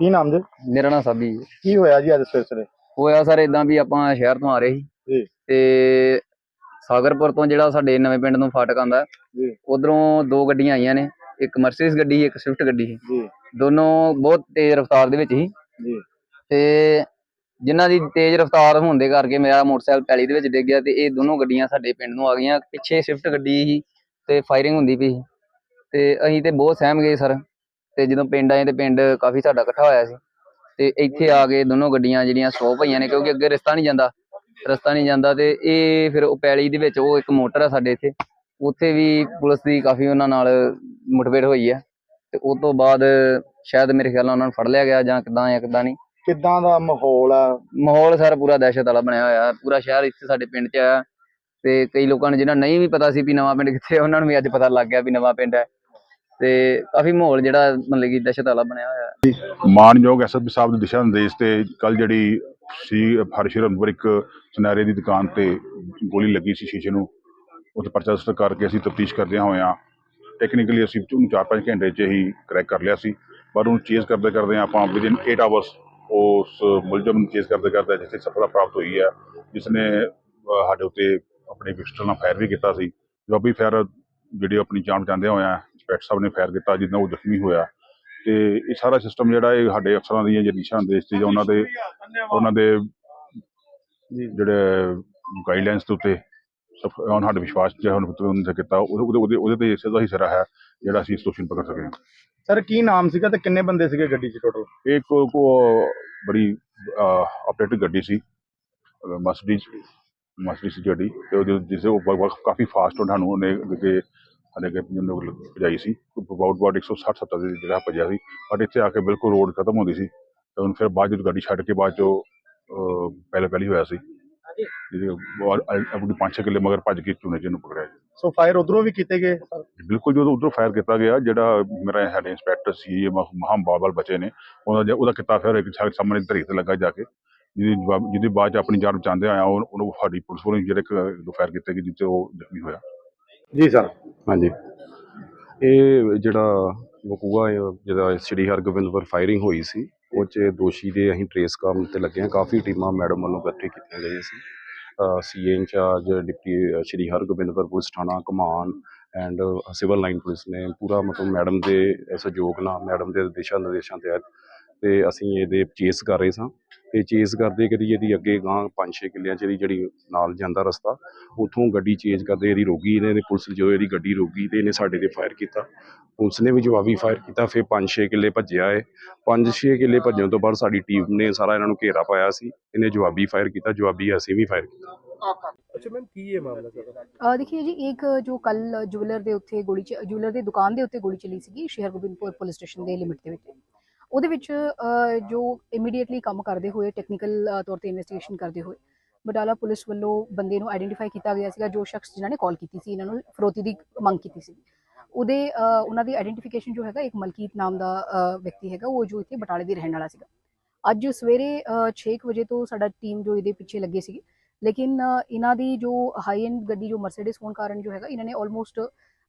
ਕੀ ਨਾਮ ਜੀ? ਮੇਰਾ ਨਾਮ ਸਾਬੀ ਜੀ। ਕੀ ਹੋਇਆ ਜੀ ਅੱਜ ਸਵੇਰੇ ਸਵੇਰੇ ਹੋਇਆ ਸਰ ਇਦਾਂ ਵੀ ਆਪਾਂ ਸ਼ਹਿਰ ਤੋਂ ਆ ਰਹੇ ਸੀ। ਜੀ। ਤੇ ਸਾਗਰਪੁਰ ਤੋਂ ਜਿਹੜਾ ਸਾਡੇ ਨਵੇਂ ਪਿੰਡ ਨੂੰ ਫਾਟਕ ਆਉਂਦਾ ਜੀ। ਉਧਰੋਂ ਦੋ ਗੱਡੀਆਂ ਆਈਆਂ ਨੇ ਇੱਕ ਮਰਸੀਡੀਜ਼ ਗੱਡੀ ਇੱਕ ਸਵਿਫਟ ਗੱਡੀ ਸੀ। ਜੀ। ਦੋਨੋਂ ਬਹੁਤ ਤੇਜ਼ ਰਫ਼ਤਾਰ ਦੇ ਵਿੱਚ ਸੀ। ਜੀ। ਤੇ ਜਿਨ੍ਹਾਂ ਦੀ ਤੇਜ਼ ਰਫ਼ਤਾਰ ਹੋਣ ਦੇ ਕਰਕੇ ਮੇਰਾ ਮੋਟਰਸਾਈਕਲ ਪੈਲੀ ਦੇ ਵਿੱਚ ਡਿੱਗ ਗਿਆ ਤੇ ਇਹ ਦੋਨੋਂ ਗੱਡੀਆਂ ਸਾਡੇ ਪਿੰਡ ਨੂੰ ਆ ਗਈਆਂ। ਪਿੱਛੇ ਸਵਿਫਟ ਗੱਡੀ ਸੀ ਤੇ ਫਾਇਰਿੰਗ ਹੁੰਦੀ ਪਈ ਤੇ ਅਸੀਂ ਤੇ ਬਹੁਤ ਸਹਿਮ ਗਏ ਸਰ। ਤੇ ਜਦੋਂ ਪਿੰਡ ਆਏ ਤੇ ਪਿੰਡ ਕਾਫੀ ਸਾਡਾ ਇਕੱਠਾ ਹੋਇਆ ਸੀ। ਤੇ ਇੱਥੇ ਆ ਕੇ ਦੋਨੋਂ ਗੱਡੀਆਂ ਜਿਹੜੀਆਂ ਸਟਾਪ ਹੋਈਆਂ ਨੇ ਕਿਉਂਕਿ ਅੱਗੇ ਰਸਤਾ ਨਹੀਂ ਜਾਂਦਾ ਰਸਤਾ ਨਹੀਂ ਜਾਂਦਾ ਤੇ ਇਹ ਫਿਰ ਉਹ ਪੈਲੀ ਦੇ ਵਿੱਚ ਉਹ ਇੱਕ ਮੋਟਰ ਆ ਸਾਡੇ ਇੱਥੇ ਉੱਥੇ ਵੀ ਪੁਲਿਸ ਦੀ ਕਾਫੀ ਉਹਨਾਂ ਨਾਲ ਮੁਠਭੇੜ ਹੋਈ ਹੈ ਤੇ ਉਸ ਤੋਂ ਬਾਅਦ ਸ਼ਾਇਦ ਮੇਰੇ ਖਿਆਲ ਨਾਲ ਉਹਨਾਂ ਨੂੰ ਫੜ ਲਿਆ ਗਿਆ ਜਾਂ ਕਿਦਾਂ ਜਾਂ ਕਿਦਾਂ ਨਹੀਂ। ਕਿੱਦਾਂ ਦਾ ਮਾਹੌਲ ਆ? ਮਾਹੌਲ ਸਾਰਾ ਪੂਰਾ ਦਹਿਸ਼ਤ ਵਾਲਾ ਬਣਿਆ ਹੋਇਆ ਪੂਰਾ ਸ਼ਹਿਰ ਇੱਥੇ ਸਾਡੇ ਪਿੰਡ 'ਚ ਆਇਆ ਤੇ ਕਈ ਲੋਕਾਂ ਨੂੰ ਜਿਹਨਾਂ ਨਹੀਂ ਵੀ ਪਤਾ ਸੀ ਵੀ ਨਵਾਂ ਪਿੰਡ ਕਿੱਥੇ ਉਹਨਾਂ ਨੂੰ ਵੀ ਅੱਜ ਪਤਾ ਲੱਗ ਗਿਆ ਵੀ ਨਵਾਂ ਪਿੰਡ ਹੈ ਤੇ ਕਾਫੀ ਮਾਹੌਲ ਜਿਹੜਾ ਮਤਲਬ ਕਿ ਦਹਿਸ਼ਤ ਵਾਲਾ ਬਣਿਆ ਹੋਇਆ ਹੈ। ਮਾਨਯੋਗ ਐਸਐਸਪੀ ਸਾਹਿਬ ਦੇ ਦਿਸ਼ਾ ਨਿਰਦੇਸ਼ ਤੇ ਕੱਲ ਜਿਹੜੀ ਸੀ ਹਰਸ਼ਿਰਨਪੁਰ ਇੱਕ ਸੁਨਹਿਰੇ ਦੀ ਦੁਕਾਨ ਤੇ ਗੋਲੀ ਲੱਗੀ ਸੀ ਸ਼ੀਸ਼ੇ ਨੂੰ। ਉੱਥੇ ਪਰਚਾ ਰਜਿਸਟਰ ਕਰਕੇ ਅਸੀਂ ਤਫਤੀਸ਼ ਕਰਦਿਆਂ ਹੋਇਆਂ ਟੈਕਨੀਕਲੀ ਅਸੀਂ ਉਹਨੂੰ 4-5 ਘੰਟੇ 'ਚ ਹੀ ਕਰੈਕ ਕਰ ਲਿਆ ਸੀ। ਪਰ ਉਹਨੂੰ ਚੇਜ਼ ਕਰਦੇ ਕਰਦੇ ਆਪਾਂ ਵਿਦਿਨ 8 ਆਵਰਸ ਉਸ ਮੁਲਜ਼ਮ ਨੂੰ ਚੇਜ਼ ਕਰਦੇ ਕਰਦੇ ਜਿੱਥੇ ਸਫਲਤਾ ਪ੍ਰਾਪਤ ਹੋਈ ਹੈ ਜਿਸ ਨੇ ਸਾਡੇ ਉੱਤੇ ਆਪਣੇ ਪਿਸਟਲ ਨਾਲ ਫਾਇਰ ਵੀ ਕੀਤਾ ਸੀ। ਜਵਾਬੀ ਫਾਇਰ ਜਿਹੜੀ ਆਪਣੀ ਜਾਨ ਬਚਾਉਂਦਿਆਂ ਹੋਇਆਂ ਇੰਸਪੈਕਟਰ ਸਾਹਿਬ ਨੇ ਫਾਇਰ ਕੀਤਾ ਨਾਲ ਉਹ ਜ਼ਖਮੀ ਹੋਇਆ। ਤੇ ਇਹ ਸਾਰਾ ਸਿਸਟਮ ਜਿਹੜਾ ਇਹ ਸਾਡੇ ਅਫਸਰਾਂ ਦੀਆਂ ਜਿਹੜੀ ਦਿਸ਼ਾ ਨਿਰਦੇਸ਼ ਸੀ ਜਾਂ ਉਹਨਾਂ ਦੇ ਉਹਨਾਂ ਦੇ ਜਿਹੜੇ ਗਾਈਡਲਾਈਨਸ ਦੇ ਉੱਤੇ ਉਹਨਾਂ ਸਾਡੇ ਵਿਸ਼ਵਾਸ ਜਿਹੜਾ ਉਹਨਾਂ ਉੱਤੇ ਉਹਨਾਂ ਨੇ ਕੀਤਾ ਉਹਦੇ ਉਹਦੇ- ਉਹਦੇ ਤੇ ਇਸੇ ਦਾ ਹੀ ਸਿਰਾ ਹੈ ਜਿਹੜਾ ਅਸੀਂ ਇਸ ਨੂੰ ਪਕੜ ਸਕੇ ਹਾਂ। ਸਰ ਕੀ ਨਾਮ ਸੀਗਾ ਤੇ ਕਿੰਨੇ ਬੰਦੇ ਸੀਗੇ ਗੱਡੀ 'ਚ ਟੋਟਲ ਇਹ ਕੋ ਕੋ ਬੜੀ ਅਪਡੇਟਡ ਗੱਡੀ ਸੀ ਮਸਡੀਜ ਮਸਡੀਜ ਗੱਡੀ ਤੇ ਉਹਦੇ ਜਿਸ ਉਹ ਕਾਫੀ ਫਾਸਟ ਸਾਨੂੰ ਉਹਨੇ ਅੱਗੇ ਸਾਡੇ ਅੱਗੇ ਜਿਹਨੂੰ ਭਜਾਈ ਸੀ ਅਬਾਊਟ ਅਬਾਊਟ 160 70 ਦੀ ਜਗ੍ਹਾ ਭਜਿਆ ਸੀ ਬਟ ਇੱਥੇ ਆ ਕੇ ਬਿਲਕੁਲ ਰੋਡ ਖਤਮ ਹੁੰਦੀ ਸੀ ਤੇ ਹੁਣ ਫਿਰ ਬਾਅਦ ਜਦੋਂ ਗੱਡੀ ਛੱਡ ਕੇ ਬਾਅਦ ਚੋਂ ਪਹਿਲੇ ਪਹਿਲੀ ਹੋਇਆ ਸੀ ਆਪਣੀ ਪੰਜ ਛੇ ਕਿੱਲੇ ਮਗਰ ਭੱਜ ਕੇ ਚੂਨੇ ਜੀ ਨੂੰ ਪਕੜਿਆ ਸੋ ਫਾਇਰ ਉਧਰੋਂ ਵੀ ਕੀਤੇ ਗਏ? ਸਰ ਬਿਲਕੁਲ ਜਦੋਂ ਉਧਰੋਂ ਫਾਇਰ ਕੀਤਾ ਗਿਆ ਜਿਹੜਾ ਮੇਰਾ ਸਾਡੇ ਇੰਸਪੈਕਟਰ ਸੀ ਮਹਾਮ ਬਾਬਲ ਬਚੇ ਨੇ ਉਹਨਾਂ ਦਾ ਉਹਦਾ ਕੀਤਾ ਫਿਰ ਇੱਕ ਸਾਹਮਣੇ ਧਰੀ ਤੇ ਲੱਗਾ ਜਾ ਕੇ ਜਿਹਦੀ ਜਿਹਦੀ ਬਾਅਦ ਚ ਆਪਣੀ ਜਾਨ ਬਚਾਉਂਦੇ ਆਇਆ ਉਹ- ਉਹਨੂੰ ਸਾਡੀ ਪੁਲਿਸ ਵੱਲੋਂ ਜਿਹੜੇ ਇੱਕ ਦੋ ਫਾਇਰ ਕੀਤੇ ਗਏ ਜਿੱਥੇ ਉਹ ਜ਼ਖਮੀ ਹੋਇਆ। ਜੀ ਸਰ। ਹਾਂਜੀ। ਇਹ ਜਿਹੜਾ ਵਕੂਆ ਹੈ ਜਿਹੜਾ ਸ੍ਰੀ ਹਰਗੋਬਿੰਦਪੁਰ ਫਾਇਰਿੰਗ ਹੋਈ ਸੀ ਉਹ 'ਚ ਦੋਸ਼ੀ ਦੇ ਅਸੀਂ ਟਰੇਸ ਕਰਨ ਤੇ ਲੱਗੇ ਹਾਂ। ਕਾਫੀ ਟੀਮਾਂ ਮੈਡਮ ਵੱਲੋਂ ਇਕੱਠੇ ਕੀਤੀਆਂ ਗਈਆਂ ਸੀ। ਸੀਏ ਇੰਚਾਰਜ ਡਿਪਟੀ ਅ, ਸ੍ਰੀ ਹਰਗੋਬਿੰਦਪੁਰ ਪੁਲਿਸ ਥਾਣਾ ਕਮਾਨ ਐਂਡ ਸਿਵਲ ਲਾਈਨ ਪੁਲਿਸ ਨੇ ਪੂਰਾ ਮਤਲਬ ਮੈਡਮ ਦੇ ਸਹਿਯੋਗ ਨਾਲ ਮੈਡਮ ਦੇ ਦਿਸ਼ਾ ਨਿਰਦੇਸ਼ਾਂ ਤਹਿਤ ਤੇ ਅਸੀਂ ਇਹਦੇ ਚੇਸ ਕਰ ਰਹੇ ਸਾਂ ਤੇ ਚੇਸ ਕਰਦੇ ਕਦੀ ਇਹਦੀ ਅੱਗੇ ਗਾਂ 5-6 ਕਿੱਲਿਆਂ ਚ ਇਹਦੀ ਜਿਹੜੀ ਨਾਲ ਜਾਂਦਾ ਰਸਤਾ ਉਥੋਂ ਗੱਡੀ ਚੇਜ ਕਰਦੇ ਇਹਦੀ ਰੋਗੀ ਇਹਨੇ ਪੁਲਿਸ ਜੋ ਇਹਦੀ ਗੱਡੀ ਰੋਗੀ ਤੇ ਇਹਨੇ ਸਾਡੇ ਤੇ ਫਾਇਰ ਕੀਤਾ। ਪੁਲਿਸ ਨੇ ਵੀ ਜਵਾਬੀ ਫਾਇਰ ਕੀਤਾ ਫਿਰ 5-6 ਕਿੱਲੇ ਭੱਜਿਆ ਏ 5-6 ਕਿੱਲੇ ਭੱਜਣ ਤੋਂ ਬਾਅਦ ਸਾਡੀ ਟੀਮ ਨੇ ਸਾਰਾ ਇਹਨਾਂ ਨੂੰ ਘੇਰਾ ਪਾਇਆ ਸੀ ਇਹਨੇ ਜਵਾਬੀ ਫਾਇਰ ਕੀਤਾ ਜਵਾਬੀ ਅਸੀਂ ਵੀ ਫਾਇਰ ਕੀਤਾ। ਅੱਛਾ ਮੈਮ ਕੀ ਇਹ ਮਾਮਲਾ ਸਰ ਦੇਖਿਓ ਜੀ ਇੱਕ ਜੋ ਕੱਲ ਜੁਐਲਰ ਦੇ ਉੱਤੇ ਗੋਲੀ ਜੁਐਲਰ ਦੀ ਦੁਕਾਨ ਦੇ ਉੱਤੇ ਗੋਲੀ ਚੱਲੀ ਸੀਗੀ ਸ਼ਹਿਰ ਗੋਬਿੰਦਪੁਰ ਪੁਲਿਸ ਸਟੇਸ਼ਨ ਦੇ ਲਿਮਿਟ ਦੇ ਵਿੱਚ। ਉਹਦੇ ਵਿੱਚ ਜੋ ਇਮੀਡੀਏਟਲੀ ਕੰਮ ਕਰਦੇ ਹੋਏ ਟੈਕਨੀਕਲ ਤੌਰ ਤੇ ਇਨਵੈਸਟੀਗੇਸ਼ਨ ਕਰਦੇ ਹੋਏ, ਬਟਾਲਾ ਪੁਲਿਸ ਵੱਲੋਂ ਬੰਦੇ ਨੂੰ ਆਇਡੈਂਟੀਫਾਈ ਕੀਤਾ ਗਿਆ ਸੀਗਾ, ਜੋ ਸ਼ਖਸ ਜਿਨ੍ਹਾਂ ਨੇ ਕਾਲ ਕੀਤੀ ਸੀ, ਇਹਨਾਂ ਨੂੰ ਫਰੋਤੀ ਦੀ ਮੰਗ ਕੀਤੀ ਸੀ। ਉਹਦੇ ਉਹਨਾਂ ਦੀ ਆਇਡੈਂਟੀਫਿਕੇਸ਼ਨ ਜੋ ਹੈਗਾ, ਇੱਕ ਮਲਕੀਤ ਨਾਮ ਦਾ ਵਿਅਕਤੀ ਹੈਗਾ, ਉਹ ਜੋ ਇੱਥੇ ਬਟਾਲੇ ਦੀ ਰਹਿਣ ਵਾਲਾ ਸੀਗਾ। ਅੱਜ ਸਵੇਰੇ 6 ਵਜੇ ਤੋਂ ਸਾਡਾ ਟੀਮ ਜੋ ਇਹਦੇ ਪਿੱਛੇ ਲੱਗੇ ਸੀਗੇ। ਲੇਕਿਨ ਇਹਨਾਂ ਦੀ ਜੋ ਹਾਈ ਐਂਡ ਗੱਡੀ, ਜੋ ਮਰਸੀਡੀਜ਼ ਹੋਣ ਕਾਰਨ ਜੋ ਹੈਗਾ, ਇਹਨਾਂ ਨੇ ਆਲਮੋਸਟ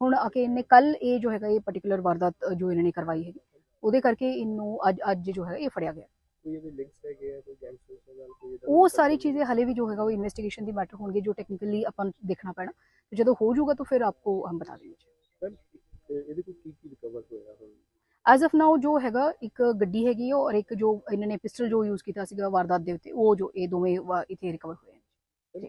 ਹੁਣ ਆ ਕੇ ਇਹਨੇ ਕੱਲ ਇਹ ਜੋ ਹੈਗਾ ਇਹ ਪਾਰਟਿਕੂਲਰ ਵਾਰਦਾਤ ਜੋ ਇਹਨਾਂ ਨੇ ਕਰਵਾਈ ਹੈਗੀ ਉਹਦੇ ਕਰਕੇ ਇਹਨੂੰ ਅੱਜ ਅੱਜ ਜੋ ਹੈ ਇਹ ਫੜਿਆ ਗਿਆ। ਕੋਈ ਇਹਦੇ ਲਿੰਕਸ ਹੈਗੇ ਆ ਕੋਈ ਗੈਂਗਸਟਰਸ ਨਾਲ ਕੋਈ ਉਹ ਸਾਰੀ ਚੀਜ਼ें ਹਲੇ ਵੀ ਜੋ ਹੈਗਾ ਉਹ ਇਨਵੈਸਟੀਗੇਸ਼ਨ ਦੀ ਮੈਟਰ ਹੋਣਗੇ ਜੋ ਟੈਕਨੀਕਲੀ ਆਪਾਂ ਦੇਖਣਾ ਪੈਣਾ। ਤੇ ਜਦੋਂ ਹੋ ਜਾਊਗਾ ਤਾਂ ਫਿਰ ਆਪਕੋ ਹਮ ਬਤਾ ਤੇ ਇਹਦੇ ਕੋਲ ਕੀ ਕੀ ਰਿਕਵਰ ਹੋਇਆ ਐਜ਼ ਆਫ ਨਾਓ ਜੋ ਹੈਗਾ ਇੱਕ ਗੱਡੀ ਹੈਗੀ ਔਰ ਇੱਕ ਜੋ ਇਹਨਾਂ ਨੇ ਪਿਸਟਲ ਜੋ ਯੂਜ਼ ਕੀਤਾ ਸੀਗਾ ਵਾਰਦਾਤ ਦੇ ਉੱਤੇ ਉਹ ਜੋ ਇਹ ਦੋਵੇਂ ਇੱਥੇ ਰਿਕਵਰ ਹੋਏ ਨੇ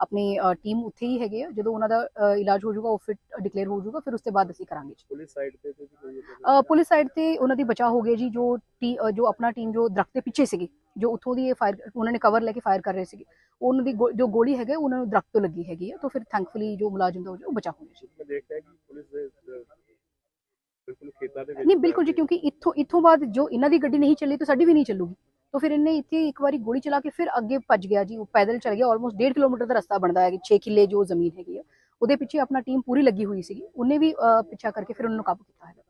ਆਪਣੀ ਟੀਮ ਉੱਥੇ ਹੀ ਹੈਗੇ ਆ। ਜਦੋਂ ਉਹਨਾਂ ਦਾ ਇਲਾਜ ਹੋ ਜਾਊਗਾ ਉਹ ਫਿਟ ਡਿਕਲੇਅਰ ਹੋ ਜਾਊਗਾ ਫਿਰ ਉਸ ਤੋਂ ਬਾਅਦ ਅਸੀਂ ਕਰਾਂਗੇ। ਪੁਲਿਸ ਸਾਈਡ ਤੇ ਪੁਲਿਸ ਸਾਈਡ ਤੇ ਉਹਨਾਂ ਦੀ ਬਚਾਅ ਹੋ ਗਿਆ ਜੀ ਜੋ ਜੋ ਆਪਣਾ ਟੀਮ ਜੋ ਦਰਖਤ ਦੇ ਪਿੱਛੇ ਸੀਗੀ ਜੋ ਉੱਥੋਂ ਦੀ ਇਹ ਫਾਇਰ ਉਹਨਾਂ ਨੇ ਕਵਰ ਲੈ ਕੇ ਫਾਇਰ ਕਰ ਰਹੇ ਸੀਗੇ। ਉਹਨਾਂ ਦੀ ਜੋ ਗੋਲੀ ਹੈਗਾ ਉਹਨਾਂ ਨੂੰ ਦਰਖਤ ਤੋਂ ਲੱਗੀ ਹੈਗੀ ਹੈ ਤਾਂ ਫਿਰ ਥੈਂਕਫੁਲੀ ਜੋ ਮੁਲਾਜ਼ਮ ਦਾ ਉਹ ਬਚਾਅ ਹੋ ਗਿਆ ਜੀ। ਮੈਂ ਦੇਖਿਆ ਕਿ ਪੁਲਿਸ ਦੇ ਬਿਲਕੁਲ ਖੇਤਾਂ ਦੇ ਵਿੱਚ ਨਹੀਂ ਬਿਲਕੁਲ ਜੀ ਕਿਉਂਕਿ ਇੱਥੋਂ ਇੱਥੋਂ ਬਾਅਦ ਜੋ ਇਹਨਾਂ ਦੀ ਗੱਡੀ ਨਹੀਂ ਚੱਲੀ ਤਾਂ ਸਾਡੀ ਵੀ ਨਹੀਂ ਚੱਲੂਗੀ। ਤਾਂ ਫਿਰ ਇਹਨੇ ਇੱਥੇ ਇੱਕ ਵਾਰੀ ਗੋਲੀ ਚਲਾ ਕੇ ਫਿਰ ਅੱਗੇ ਭੱਜ ਗਿਆ ਜੀ ਉਹ ਪੈਦਲ ਚੱਲ ਗਿਆ ਆਲਮੋਸਟ 1.5 ਕਿਲੋਮੀਟਰ ਦਾ ਰਸਤਾ ਬਣਦਾ ਹੈ 6 ਕਿੱਲੇ ਜੋ ਜ਼ਮੀਨ ਹੈਗੀ ਆ ਉਹਦੇ ਪਿੱਛੇ ਆਪਣਾ ਟੀਮ ਪੂਰੀ ਲੱਗੀ ਹੋਈ ਸੀਗੀ ਉਹਨੇ ਵੀ ਪਿੱਛਾ ਕਰਕੇ ਫਿਰ ਉਹਨਾਂ ਨੂੰ ਕਾਬੂ ਕੀਤਾ ਹੈਗਾ